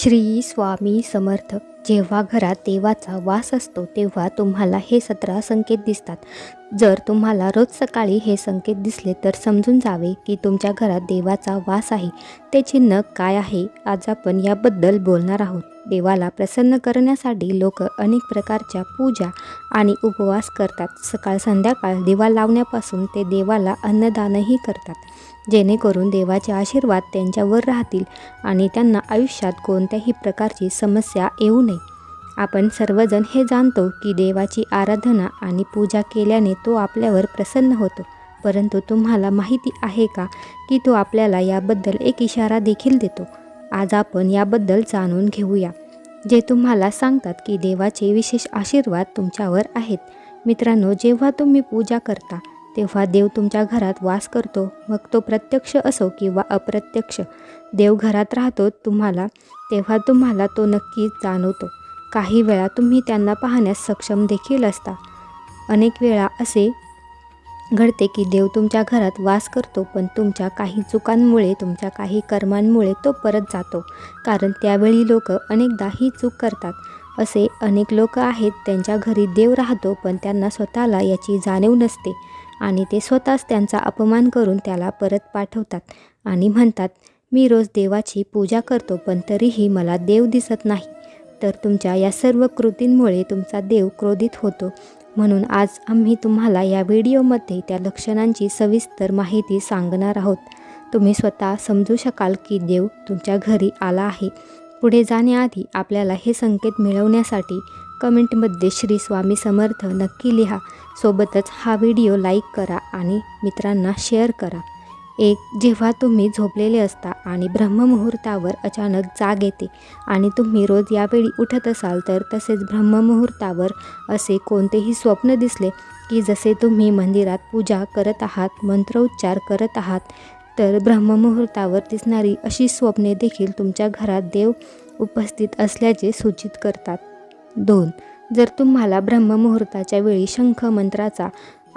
श्री स्वामी समर्थ. जेव्हा घरात देवाचा वास असतो तेव्हा तुम्हाला हे सतरा संकेत दिसतात. जर तुम्हाला रोज सकाळी हे संकेत दिसले तर समजून जावे की तुमच्या घरात देवाचा वास आहे. ते चिन्ह काय आहे? आज आपण याबद्दल बोलणार आहोत. देवाला प्रसन्न करण्यासाठी लोक अनेक प्रकारच्या पूजा आणि उपवास करतात. सकाळ संध्याकाळ दिवा लावण्यापासून ते देवाला अन्नदानही करतात. जेणेकरून देवाचे आशीर्वाद त्यांच्यावर राहतील आणि त्यांना आयुष्यात कोणत्याही प्रकारची समस्या येऊ नये. आपण सर्वजण हे जाणतो की देवाची आराधना आणि पूजा केल्याने तो आपल्यावर प्रसन्न होतो. परंतु तुम्हाला माहिती आहे का की तो आपल्याला याबद्दल एक इशारा देखील देतो? आज आपण याबद्दल जाणून घेऊया. जे तुम्हाला सांगतात की देवाचे विशेष आशीर्वाद तुमच्यावर आहेत. मित्रांनो जेव्हा तुम्ही पूजा करता तेव्हा देव तुमच्या घरात वास करतो. मग तो प्रत्यक्ष असो किंवा अप्रत्यक्ष. देव घरात राहतो तुम्हाला तेव्हा तुम्हाला तो नक्कीच जाणवतो. काही वेळा तुम्ही त्यांना पाहण्यास सक्षम देखील असता. अनेक वेळा असे घडते की देव तुमच्या घरात वास करतो पण तुमच्या काही चुकांमुळे तुमच्या काही कर्मांमुळे तो परत जातो. कारण त्यावेळी लोक अनेकदा ही चूक करतात. असे अनेक लोक आहेत त्यांच्या घरी देव राहतो पण त्यांना स्वतःला याची जाणीव नसते. आणि ते स्वतःच त्यांचा अपमान करून त्याला परत पाठवतात आणि म्हणतात मी रोज देवाची पूजा करतो पण तरीही मला देव दिसत नाही. तर तुमच्या या सर्व कृतींमुळे तुमचा देव क्रोधित होतो. म्हणून आज आम्ही तुम्हाला या व्हिडिओमध्ये त्या लक्षणांची सविस्तर माहिती सांगणार आहोत. तुम्ही स्वतः समजू शकाल की देव तुमच्या घरी आला आहे. पुढे जाण्याआधी आपल्याला हे संकेत मिळवण्यासाठी कमेंटमध्ये श्री स्वामी समर्थ नक्की लिहा. सोबतच हा व्हिडिओ लाईक करा आणि मित्रांना शेअर करा. एक जेव्हा तुम्ही झोपलेले असता आणि ब्रह्ममुहूर्तावर अचानक जाग येते आणि तुम्ही रोज यावेळी उठत असाल तर तसेच ब्रह्ममुहूर्तावर असे कोणतेही स्वप्न दिसले की जसे तुम्ही मंदिरात पूजा करत आहात मंत्रोच्चार करत आहात तर ब्रह्ममुहूर्तावर दिसणारी अशी स्वप्ने देखील तुमच्या घरात देव उपस्थित असल्याचे सूचित करतात. दोन जर तुम्हाला ब्रह्ममुहूर्ताच्या वेळी शंख मंत्राचा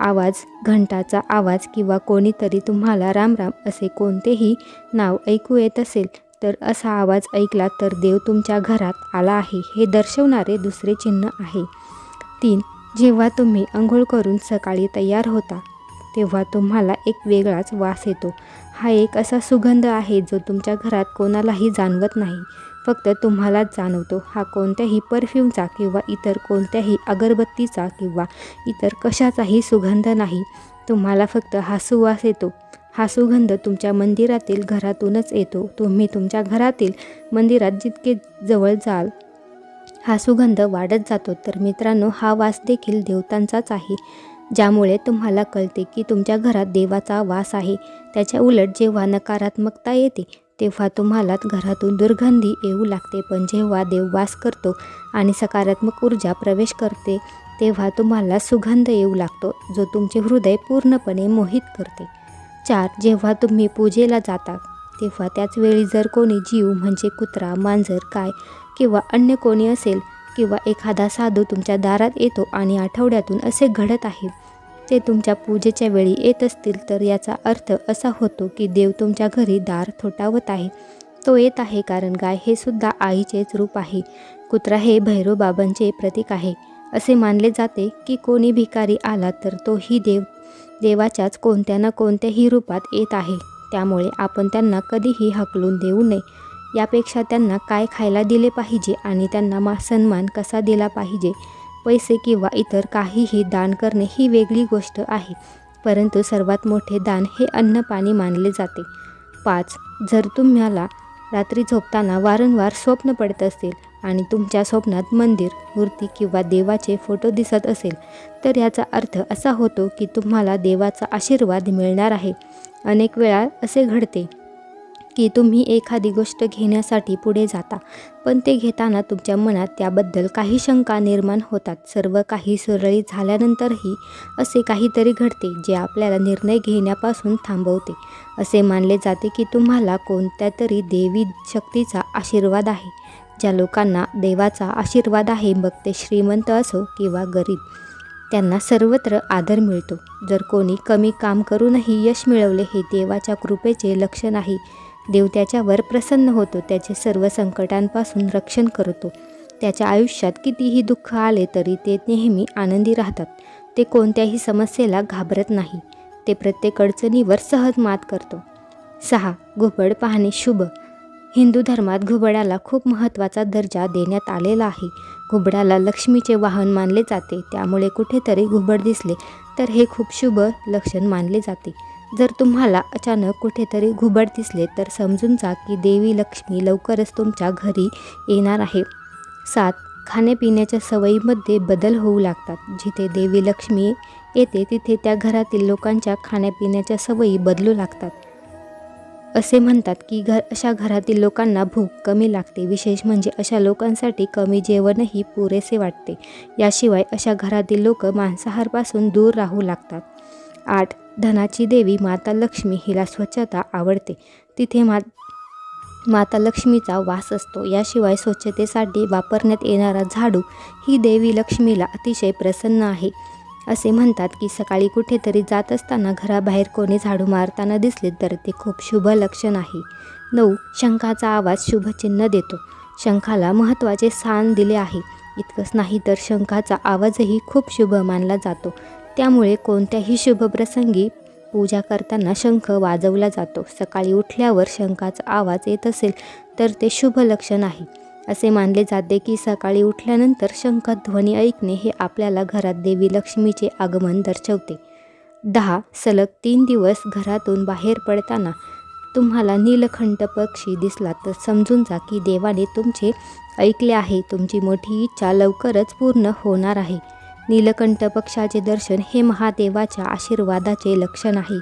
आवाज घंटाचा आवाज किंवा कोणीतरी तुम्हाला रामराम असे कोणतेही नाव ऐकू येत असेल तर असा आवाज ऐकला तर देव तुमच्या घरात आला आहे हे दर्शवणारे दुसरे चिन्ह आहे. तीन जेव्हा तुम्ही आंघोळ करून सकाळी तयार होता तेव्हा तुम्हाला एक वेगळाच वास येतो. हा एक असा सुगंध आहे जो तुमच्या घरात कोणालाही जाणवत नाही. फक्त तुम्हालाच जाणवतो हा कोणत्याही परफ्यूमचा किंवा इतर कोणत्याही अगरबत्तीचा किंवा इतर कशाचाही सुगंध नाही. तुम्हाला फक्त हा सुवास येतो. हा सुगंध तुमच्या मंदिरातील घरातूनच येतो. तुम्ही तुमच्या घरातील मंदिरात जितके जवळ जाल हा सुगंध वाढत जातो. तर मित्रांनो हा वास देखील देवतांचाच आहे ज्यामुळे तुम्हाला कळते की तुमच्या घरात देवाचा वास आहे. त्याच्या उलट जेव्हा नकारात्मकता येते तेव्हा तुम्हाला घरातून दुर्गंधी येऊ लागते. पण जेव्हा देव वास करतो आणि सकारात्मक ऊर्जा प्रवेश करते तेव्हा तुम्हाला सुगंध येऊ लागतो जो तुमचे हृदय पूर्णपणे मोहित करते. चार जेव्हा तुम्ही पूजेला जाता तेव्हा त्याच वेळी जर कोणी जीव म्हणजे कुत्रा मांजर काय किंवा अन्य कोणी असेल किंवा एखादा साधू तुमच्या दारात येतो आणि आठवड्यातून असे घडत आहे ते तुमच्या पूजेच्या वेळी येत असतील तर याचा अर्थ असा होतो की देव तुमच्या घरी दार थोटावत आहे. तो येत आहे कारण गाय हे सुद्धा आईचेच रूप आहे. कुत्रा हे भैरोबाबांचे प्रतीक आहे. असे मानले जाते की कोणी भिकारी आला तर तोही देव देवाच्याच कोणत्या ना कोणत्याही रूपात येत आहे. त्यामुळे आपण त्यांना कधीही हकलून देऊ नये. यापेक्षा त्यांना काय खायला दिले पाहिजे आणि त्यांना मा सन्मान कसा दिला पाहिजे? पैसे किंवा इतर काहीही दान करणे ही वेगळी गोष्ट आहे. परंतु सर्वात मोठे दान हे अन्न पाणी मानले जाते. पाच जर तुम्हाला रात्री झोपताना वारंवार स्वप्न पडत असेल आणि तुमच्या स्वप्नात मंदिर मूर्ती किंवा देवाचे फोटो दिसत असेल तर याचा अर्थ असा होतो की तुम्हाला देवाचा आशीर्वाद मिळणार आहे. अनेक वेळा असे घडते की तुम्ही एखादी गोष्ट घेण्यासाठी पुढे जाता. पण ते घेताना तुमच्या मनात त्याबद्दल काही शंका निर्माण होतात. सर्व काही सुरळीत झाल्यानंतरही असे काहीतरी घडते जे आपल्याला निर्णय घेण्यापासून थांबवते. असे मानले जाते की तुम्हाला कोणत्या तरी देवी शक्तीचा आशीर्वाद आहे. ज्या लोकांना देवाचा आशीर्वाद आहे मग ते श्रीमंत असो किंवा गरीब त्यांना सर्वत्र आदर मिळतो. जर कोणी कमी काम करूनही यश मिळवले हे देवाच्या कृपेचे लक्षण आहे देव त्याच्यावर प्रसन्न होतो त्याचे सर्व संकटांपासून रक्षण करतो. त्याच्या आयुष्यात कितीही दुःख आले तरी ते नेहमी आनंदी राहतात. ते कोणत्याही समस्येला घाबरत नाही. ते प्रत्येक अडचणीवर सहज मात करतो. सहा घुबड पाहणे शुभ. हिंदू धर्मात घुबडाला खूप महत्त्वाचा दर्जा देण्यात आलेला आहे. घुबडाला लक्ष्मीचे वाहन मानले जाते. त्यामुळे कुठेतरी घुबड दिसले तर हे खूप शुभ लक्षण मानले जाते. जर तुम्हाला अचानक कुठेतरी घुबड दिसले तर समजून जा की देवी लक्ष्मी लवकरच तुमच्या घरी येणार आहे. सात खाण्यापिण्याच्या सवयीमध्ये बदल होऊ लागतात. जिथे देवी लक्ष्मी येते तिथे त्या घरातील लोकांच्या खाण्यापिण्याच्या सवयी बदलू लागतात. असे म्हणतात की घर अशा घरातील लोकांना भूक कमी लागते. विशेष म्हणजे अशा लोकांसाठी कमी जेवणही पुरेसे वाटते. याशिवाय अशा घरातील लोक मांसाहारपासून दूर राहू लागतात. आठ धनाची देवी माता लक्ष्मी हिला स्वच्छता आवडते. तिथे मा माता लक्ष्मीचा वास असतो. याशिवाय स्वच्छतेसाठी वापरण्यात येणारा झाडू ही देवी लक्ष्मीला अतिशय प्रसन्न आहे. असे म्हणतात की सकाळी कुठेतरी जात असताना घराबाहेर कोणी झाडू मारताना दिसले तर ते खूप शुभ लक्षण आहे. नऊ शंखाचा आवाज शुभचिन्ह देतो. शंखाला महत्त्वाचे स्थान दिले आहे. इतकंच नाही तर शंखाचा आवाजही खूप शुभ मानला जातो. त्यामुळे कोणत्याही शुभ प्रसंगी पूजा करताना शंख वाजवला जातो. सकाळी उठल्यावर शंखाचा आवाज येत असेल तर ते शुभ लक्षण आहे. असे मानले जाते की सकाळी उठल्यानंतर शंखात ध्वनी ऐकणे हे आपल्याला घरात देवी लक्ष्मीचे आगमन दर्शवते. दहा सलग तीन दिवस घरातून बाहेर पडताना तुम्हाला नीलखंड पक्षी दिसला तर समजून जा की देवाने तुमचे ऐकले आहे. तुमची मोठी इच्छा लवकरच पूर्ण होणार आहे. नीलकंठ पक्षाचे दर्शन हे महादेवाच्या आशीर्वादाचे लक्षण आहे.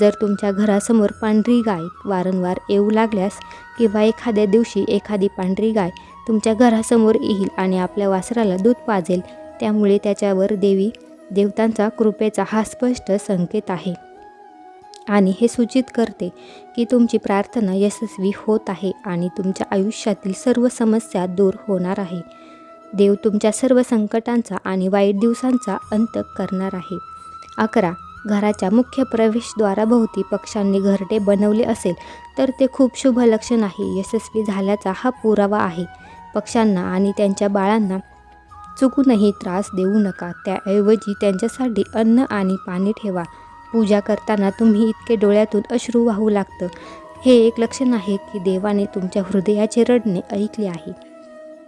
जर तुमच्या घरासमोर पांढरी गाय वारंवार येऊ लागल्यास किंवा एखाद्या दिवशी एखादी पांढरी गाय तुमच्या घरासमोर येईल आणि आपल्या वासराला दूध पाजेल त्यामुळे त्याच्यावर देवी देवतांचा कृपेचा हा स्पष्ट संकेत आहे. आणि हे सूचित करते की तुमची प्रार्थना यशस्वी होत आहे आणि तुमच्या आयुष्यातील सर्व समस्या दूर होणार आहे. देव तुमच्या सर्व संकटांचा आणि वाईट दिवसांचा अंत करणार आहे. अकरा. घराच्या मुख्य प्रवेशद्वाराभोवती पक्ष्यांनी घरटे बनवले असेल तर ते खूप शुभ लक्षण आहे यशस्वी झाल्याचा हा पुरावा आहे. पक्ष्यांना आणि त्यांच्या बाळांना चुकूनही त्रास देऊ नका त्याऐवजी त्यांच्यासाठी अन्न आणि पाणी ठेवा. पूजा करताना तुम्ही इतके डोळ्यातून अश्रू वाहू लागतं. हे एक लक्षण आहे की देवाने तुमच्या हृदयाचे रडणे ऐकले आहे.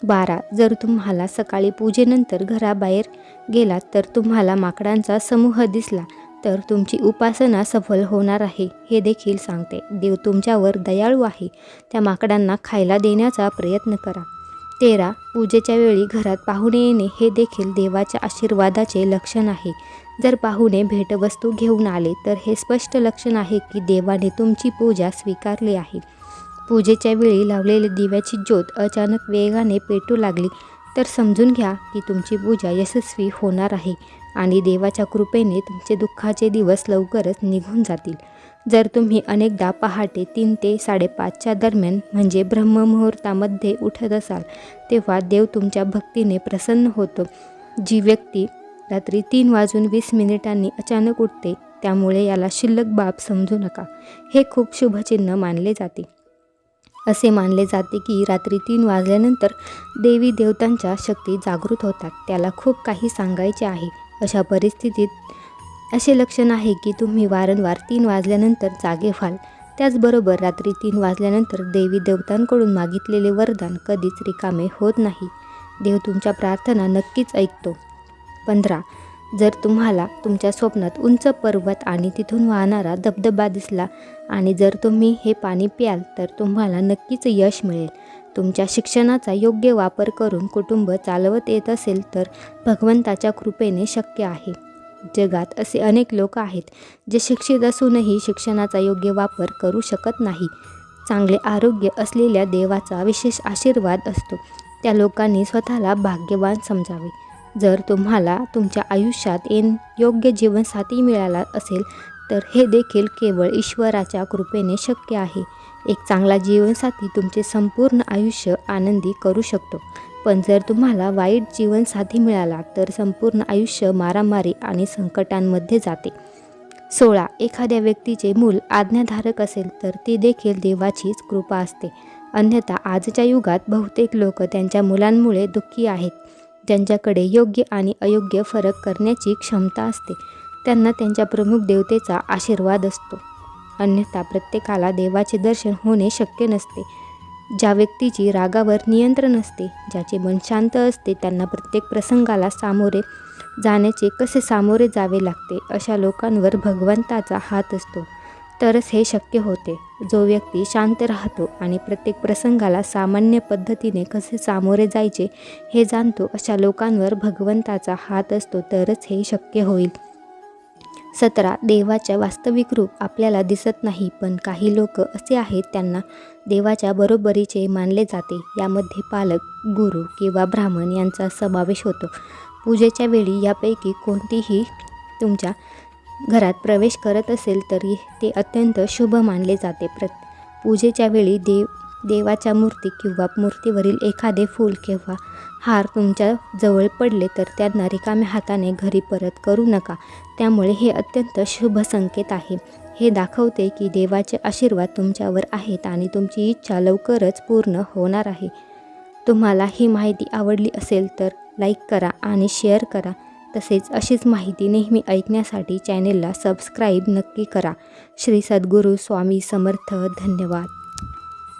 बारा. जर तुम्हाला सकाळी पूजेनंतर घराबाहेर गेलात तर तुम्हाला माकडांचा समूह दिसला तर तुमची उपासना सफल होणार आहे हे देखील सांगते. देव तुमच्यावर दयाळू आहे. त्या माकडांना खायला देण्याचा प्रयत्न करा. तेरा. पूजेच्या वेळी घरात पाहुणे येणे हे देखील देवाच्या आशीर्वादाचे लक्षण आहे. जर पाहुणे भेटवस्तू घेऊन आले तर हे स्पष्ट लक्षण आहे की देवाने तुमची पूजा स्वीकारली आहे. पूजेच्या वेळी लावलेली दिव्याची ज्योत अचानक वेगाने पेटू लागली. तर समजून घ्या की तुमची पूजा यशस्वी होणार आहे आणि देवाच्या कृपेने तुमचे दुःखाचे दिवस लवकरच निघून जातील. जर तुम्ही अनेकदा पहाटे तीन ते साडेपाचच्या दरम्यान म्हणजे ब्रह्ममुहूर्तामध्ये उठत असाल तेव्हा देव तुमच्या भक्तीने प्रसन्न होतो. जी व्यक्ती रात्री तीन वाजून वीस मिनिटांनी अचानक उठते त्यामुळे याला शिल्लक बाब समजू नका. हे खूप शुभचिन्ह मानले जाते. असे मानले जाते की रात्री तीन वाजल्यानंतर देवी देवतांच्या शक्ती जागृत होतात. त्याला खूप काही सांगायचे आहे. अशा परिस्थितीत असे लक्षण आहे की तुम्ही वारंवार तीन वाजल्यानंतर जागे व्हाल. त्याचबरोबर रात्री तीन वाजल्यानंतर देवी देवतांकडून मागितलेले वरदान कधीच रिकामे होत नाही. देव तुमच्या प्रार्थना नक्कीच ऐकतो. पंधरा. जर तुम्हाला तुमच्या स्वप्नात उंच पर्वत आणि तिथून वाहणारा धबधबा दिसला आणि जर तुम्ही हे पाणी प्याल तर तुम्हाला नक्कीच यश मिळेल. तुमच्या शिक्षणाचा योग्य वापर करून कुटुंब चालवत येत असेल तर भगवंताच्या कृपेने शक्य आहे. जगात असे अनेक लोक आहेत जे शिक्षित असूनही शिक्षणाचा योग्य वापर करू शकत नाही. चांगले आरोग्य असलेल्या देवाचा विशेष आशीर्वाद असतो. त्या लोकांनी स्वतःला भाग्यवान समजावे. जर तुम्हाला तुमच्या आयुष्यात एन योग्य जीवनसाथी मिळाला असेल तर हे देखील केवळ ईश्वराच्या कृपेने शक्य आहे. एक चांगला जीवनसाथी तुमचे संपूर्ण आयुष्य आनंदी करू शकतो. पण जर तुम्हाला वाईट जीवनसाथी मिळाला तर संपूर्ण आयुष्य मारामारी आणि संकटांमध्ये जाते. सोळा. एखाद्या व्यक्तीचे मूल आज्ञाधारक असेल तर ती देखील देवाचीच कृपा असते. अन्यथा आजच्या युगात बहुतेक लोक त्यांच्या मुलांमुळे दुःखी आहेत. ज्यांच्याकडे योग्य आणि अयोग्य फरक करण्याची क्षमता असते. त्यांना त्यांच्या प्रमुख देवतेचा आशीर्वाद असतो. अन्यथा प्रत्येकाला देवाचे दर्शन होणे शक्य नसते. ज्या व्यक्तीची रागावर नियंत्रण असते ज्याचे मन शांत असते त्यांना प्रत्येक प्रसंगाला सामोरे जाण्याचे कसे सामोरे जावे लागते अशा लोकांवर भगवंताचा हात असतो. तरच हे शक्य होते. जो व्यक्ती शांत राहतो आणि प्रत्येक प्रसंगाला सामान्य पद्धतीने कसे सामोरे जायचे हे जाणतो अशा लोकांवर भगवंताचा हात असतो तरच हे शक्य होईल. सतरा. देवाच्या वास्तविक रूप आपल्याला दिसत नाही पण काही लोक असे आहेत त्यांना देवाच्या बरोबरीचे मानले जाते. यामध्ये पालक गुरु किंवा ब्राह्मण यांचा समावेश होतो. पूजेच्या वेळी यापैकी कोणतीही तुमच्या घरात प्रवेश करत असेल तरी ते अत्यंत शुभ मानले जाते. प्र पूजेच्या वेळी देव देवाच्या मूर्ती किंवा मूर्तीवरील एखादे फूल किंवा हार तुमच्या जवळ पडले तर त्यांना रिकाम्या हाताने घरी परत करू नका. त्यामुळे हे अत्यंत शुभ संकेत आहे. हे दाखवते की देवाचे आशीर्वाद तुमच्यावर आहेत आणि तुमची इच्छा लवकरच पूर्ण होणार आहे. तुम्हाला ही माहिती आवडली असेल तर लाईक करा आणि शेअर करा. तसेच अशीच माहिती नेहमी ऐकण्यासाठी चॅनेलला सबस्क्राईब नक्की करा. श्री सद्गुरू स्वामी समर्थ. धन्यवाद.